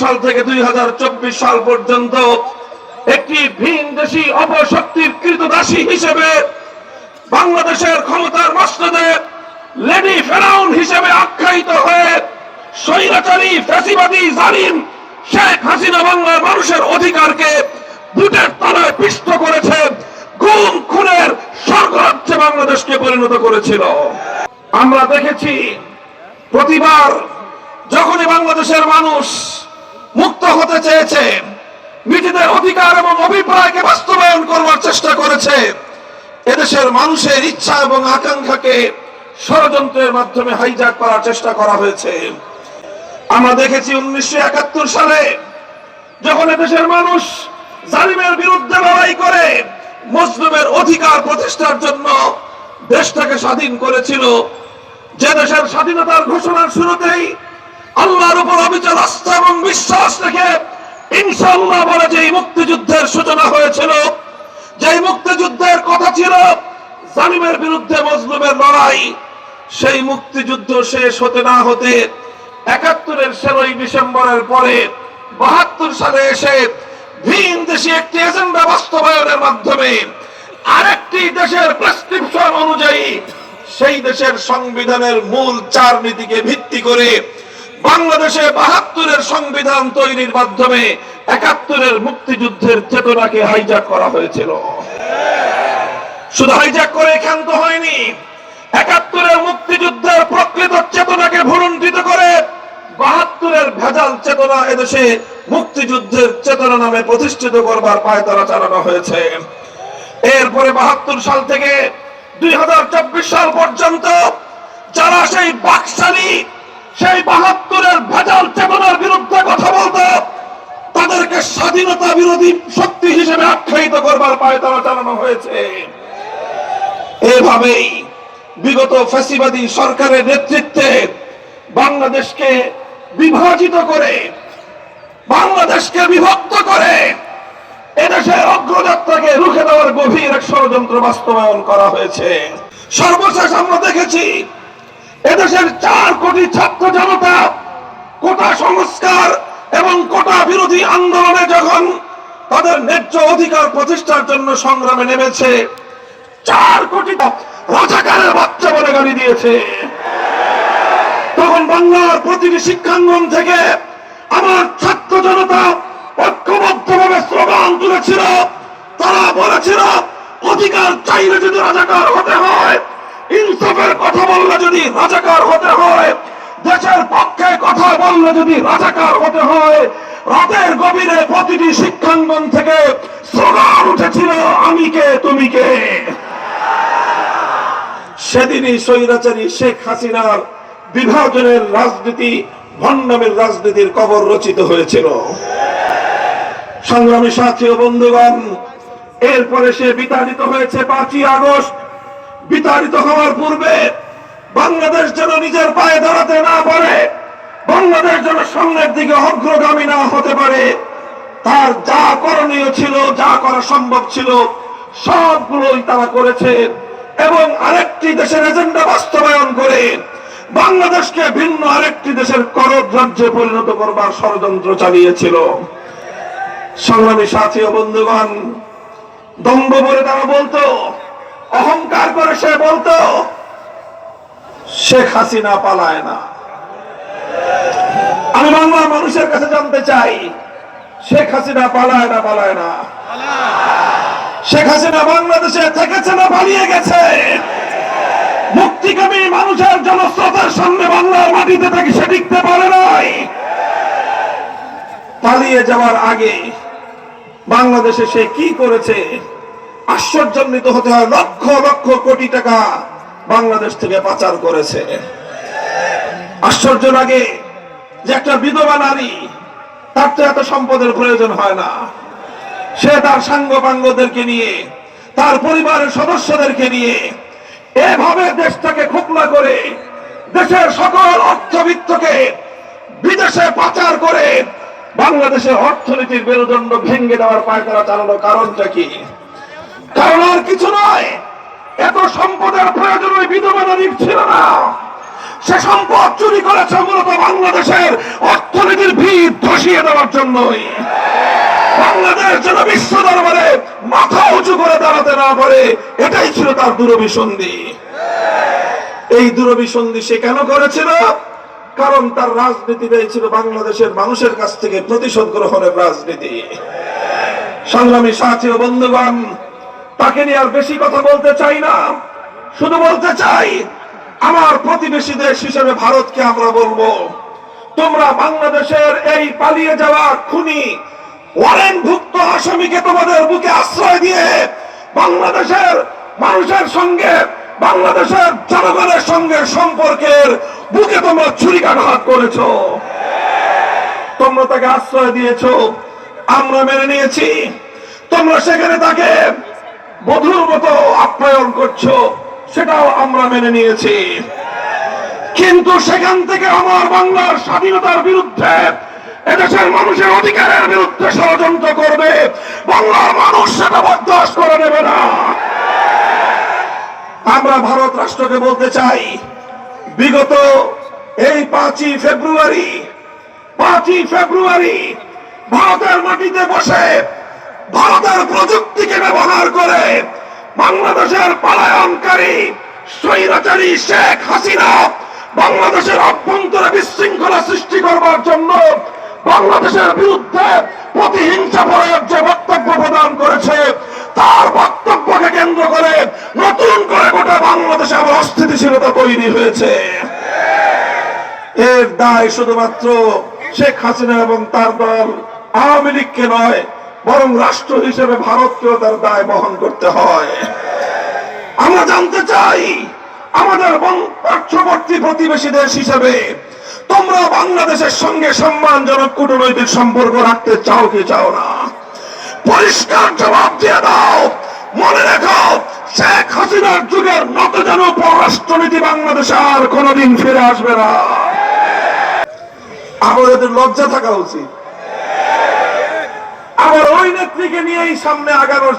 সাল থেকে দুই সাল পর্যন্ত একটি ভিন দেশি অপশক্তির কৃতদাসী হিসেবে বাংলাদেশের ক্ষমতার মসনদে লেডি ফেরাউন হিসেবে আখ্যায়িত হয়ে স্বৈরাচারী ফ্যাসিবাদী জালিম শেখ হাসিনা বাংলার মানুষের অধিকারকে বুটের তলায় পিষ্ট করেছে, গুম, খুনের স্বর্গরাজ্যে বাংলাদেশকে পরিণত করেছিল। আমরা দেখেছি প্রতিবার যখনই বাংলাদেশের মানুষ মুক্ত হতে চেয়েছে, নিজেদের অধিকার এবং অভিপ্রায়কে বাস্তবায়ন করবার চেষ্টা করেছে, এদেশের মানুষের ইচ্ছা এবং আকাঙ্ক্ষাকে ষড়যন্ত্রের মাধ্যমে হাইজাক করার চেষ্টা করা হয়েছে। আমরা দেখেছি উনিশশো একাত্তর সালে যখন এদেশের মানুষ জালিমের বিরুদ্ধে লড়াই করে মুসলিমের অধিকার প্রতিষ্ঠার জন্য দেশটাকে স্বাধীন করেছিল, যে দেশের স্বাধীনতার ঘোষণার শুরুতেই আল্লাহর উপর অবিচল আস্থা এবং বিশ্বাস রেখে ইনশাআল্লাহ বলে যে মুক্তিযুদ্ধের সূচনা হয়েছিল, যে মুক্তিযুদ্ধের কথা ছিল, জালিমের বিরুদ্ধে মজলুমের লড়াই, সেই মুক্তিযুদ্ধ শেষ হতে না হতে একাত্তরের ষোলোই ডিসেম্বরের পরে বাহাত্তর সালে এসে ভিন দেশে একটি এজেন্ডা বাস্তবায়নের মাধ্যমে আরেকটি দেশের প্রেসক্রিপশন অনুযায়ী সেই দেশের সংবিধানের মূল চার নীতিকে ভিত্তি করে বাংলাদেশে বাহাত্তরের সংবিধান তৈরির মাধ্যমে একাত্তরের মুক্তিযুদ্ধের চেতনাকে হাইজাক করা হয়েছিল। শুধু হাইজাক করে ক্ষান্ত হয়নি, একাত্তরের মুক্তিযুদ্ধের প্রকৃত চেতনাকে ভুলুণ্ঠিত করে বাহাত্তরের ভেজাল চেতনা এদেশে মুক্তিযুদ্ধের চেতনা নামে প্রতিষ্ঠিত করবার পায়তারা চালানো হয়েছে। এরপরে বাহাত্তর সাল থেকে দুই হাজার চব্বিশ সাল পর্যন্ত যারা সেই বাকশালী সেই বাহাত্তরের ভেজাল চেতনার বিরুদ্ধে কথা বলতো তাদেরকে স্বাধীনতা বিরোধী শক্তি হিসেবে আখ্যায়িত করবার পায়তারা চালানো হয়েছে। এভাবেই বিগত ফ্যাসিবাদী সরকারের নেতৃত্বে বাংলাদেশকে বিভাজিত করে, বাংলাদেশকে বিভক্ত করে এদেশের অগ্রযাত্রাকে রুখে দেওয়ার গভীর এক ষড়যন্ত্র বাস্তবায়ন করা হয়েছে। সর্বশেষ আমরা দেখেছি এদেশের চার কোটি ছাত্র জনতা কোটা সংস্কার এবং কোটা বিরোধী আন্দোলনে যখন তাদের ন্যায্য অধিকার প্রতিষ্ঠার জন্য সংগ্রামে নেমেছে, চার কোটি রাজাকারের বাচ্চা বলে গালি দিয়েছে। তখন বাংলার প্রতিটি শিক্ষাঙ্গন থেকে আমার ছাত্র জনতা ঐক্যবদ্ধভাবে স্লোগান তুলেছিল, তারা বলেছিল, অধিকার চাইলে যদি রাজাকার হতে হয় ইনসাফের কথা বললে যদি রাজাকার হতে হয়, দেশের পক্ষে কথা বললে যদি রাজাকার হতে হয়, রাতের গভীরে প্রতিটি শিক্ষাঙ্গন থেকে স্লোগান উঠেছিল, আমি কে? তুমি কে? সেদিনই স্বৈরাচারী শেখ হাসিনার বিভাজনের রাজনীতি, ভণ্ডামের রাজনীতির কবর রচিত হয়েছিল। সংগ্রামী সাথী ও বন্ধুগণ, এরপরে সে বিতাড়িত হয়েছে পাঁচই আগস্ট। বিতাড়িত হওয়ার পূর্বে বাংলাদেশ যেন নিজের পায়ে দাঁড়াতে না পারে, বাংলাদেশ যেন সামনের দিকে অগ্রগামী না হতে পারে, তার যা করণীয় ছিল, যা করা সম্ভব ছিল, সবগুলোই তারা করেছে এবং আরেকটি দেশের এজেন্ডা বাস্তবায়ন করে বাংলাদেশকে ভিন্ন আরেকটি দেশের করদ রাজ্যে পরিণত করবার ষড়যন্ত্র চালিয়েছিল। সংগ্রামী সাথী বন্ধুগণ, দম্ভ বলে তারা বলতো অহংকার করে সে বলতো, শেখ হাসিনা পালায় না। আমি বাংলার মানুষের কাছে জানতে চাই, শেখ হাসিনা পালায় না পালায় না? শেখ হাসিনা বাংলাদেশে থেকেছে না পালিয়ে গেছে? মুক্তিকামী মানুষের জনস্রোতের সামনে বাংলার মাটিতে থেকে সে টিকতে পারে নাই? পালিয়ে যাওয়ার আগে বাংলাদেশে সে কি করেছে? আশ্চর্যান্বিত হতে হয়, লক্ষ লক্ষ কোটি টাকা বাংলাদেশ থেকে পাচার করেছে। আশ্চর্য লাগে যে একটা বিধবা নারী, তার তো এত সম্পদের প্রয়োজন হয় না। সে তার সাঙ্গ পাঙ্গদেরকে নিয়ে, তার পরিবারের সদস্যদেরকে নিয়ে, এভাবে দেশটাকে খোকলা করে, দেশের সকল অর্থবিত্তকে বিদেশে পাচার করে বাংলাদেশের অর্থনীতির মেরুদণ্ড ভেঙে দেওয়ার পায়তারা চালানোর কারণটা কি? কারণ আর কিছু নয়। এত সম্পদের প্রয়োজন ওই ছিল না। সে সম্পদ চুরি করেছে মূলত বাংলাদেশের অর্থনীতি উঠিয়ে দেওয়ার জন্যই। বাংলাদেশ যেন বিশ্ব দরবারে মাথা উঁচু করে দাঁড়াতে না পারে, এটাই ছিল তার দূরভিসন্ধি। এই দূরভিসন্ধি সে কেন করেছিল? কারণ তার রাজনীতিটাই ছিল বাংলাদেশের মানুষের কাছ থেকে প্রতিশোধ গ্রহণের রাজনীতি। সংগ্রামী সাথী বন্ধুগণ তাকে নিয়ে আর বেশি কথা বলতে চাই না। শুধু বলতে চাই, আমার প্রতিবেশী দেশ হিসেবে ভারতকে আমরা বলব, তোমরা বাংলাদেশের এই পালিয়ে যাওয়া খুনি, ওয়ারেন্টভুক্ত আসামিকে তোমাদের বুকে আশ্রয় দিয়ে বাংলাদেশের মানুষের সঙ্গে, বাংলাদেশের জনগণের সঙ্গে সম্পর্কের বুকে তোমরা ছুরিকাঘাত করেছ। তোমরা তাকে আশ্রয় দিয়েছ, আমরা মেনে নিয়েছি। তোমরা সেখানে তাকে বধুর মতো আপ্যায়ন করছ, সেটাও আমরা মেনে নিয়েছি। কিন্তু সেখান থেকে আমার বাংলার স্বাধীনতার বিরুদ্ধে, এদেশের মানুষের অধিকারের বিরুদ্ধে ষড়যন্ত্র করবে, বাংলার মানুষ সেটা বরদাস্ত করে নেবে না। আমরা ভারত রাষ্ট্রকে বলতে চাই, বিগত এই পাঁচই ফেব্রুয়ারি পাঁচই ফেব্রুয়ারি ভারতের মাটিতে বসে ভারতের প্রযুক্তিকে ব্যবহার করে বাংলাদেশের পলায়নকারী শেখ হাসিনা বাংলাদেশের অভ্যন্তরে বিশৃঙ্খলা সৃষ্টি করবার জন্য বাংলাদেশের বিরুদ্ধে প্রতিহিংসা প্রয়োগ যে বক্তব্য প্রদান করেছে, তার বক্তব্যকে কেন্দ্র করে নতুন করে গোটা বাংলাদেশে আবার অস্থিতিশীলতা তৈরি হয়েছে। এর দায় শুধুমাত্র শেখ হাসিনা এবং তার দল আওয়ামী লীগকে নয় বরং রাষ্ট্র হিসেবে ভারতকেও তার দায় বহন করতে হয়। আমরা জানতে চাই, আমাদের পার্শ্ববর্তী প্রতিবেশী দেশ হিসেবে তোমরা বাংলাদেশের সঙ্গে সম্মানজনক কূটনৈতিক সম্পর্ক রাখতে চাও কি চাও না? পরিষ্কার জবাব দিয়ে দাও। মনে রেখো, শেখ হাসিনার যুগের নত যেন পররাষ্ট্রনীতি বাংলাদেশে আর কোনোদিন ফিরে আসবে না। আমাদের লজ্জা থাকা উচিত। আবার ওই নেত্রীকে নিয়েই সামনে আগানোর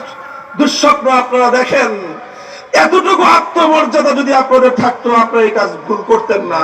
দুঃস্বপ্ন আপনারা দেখেন। এতটুকু আত্মমর্যাদা যদি আপনাদের থাকতো, আপনারা এই কাজ ভুল করতেন না।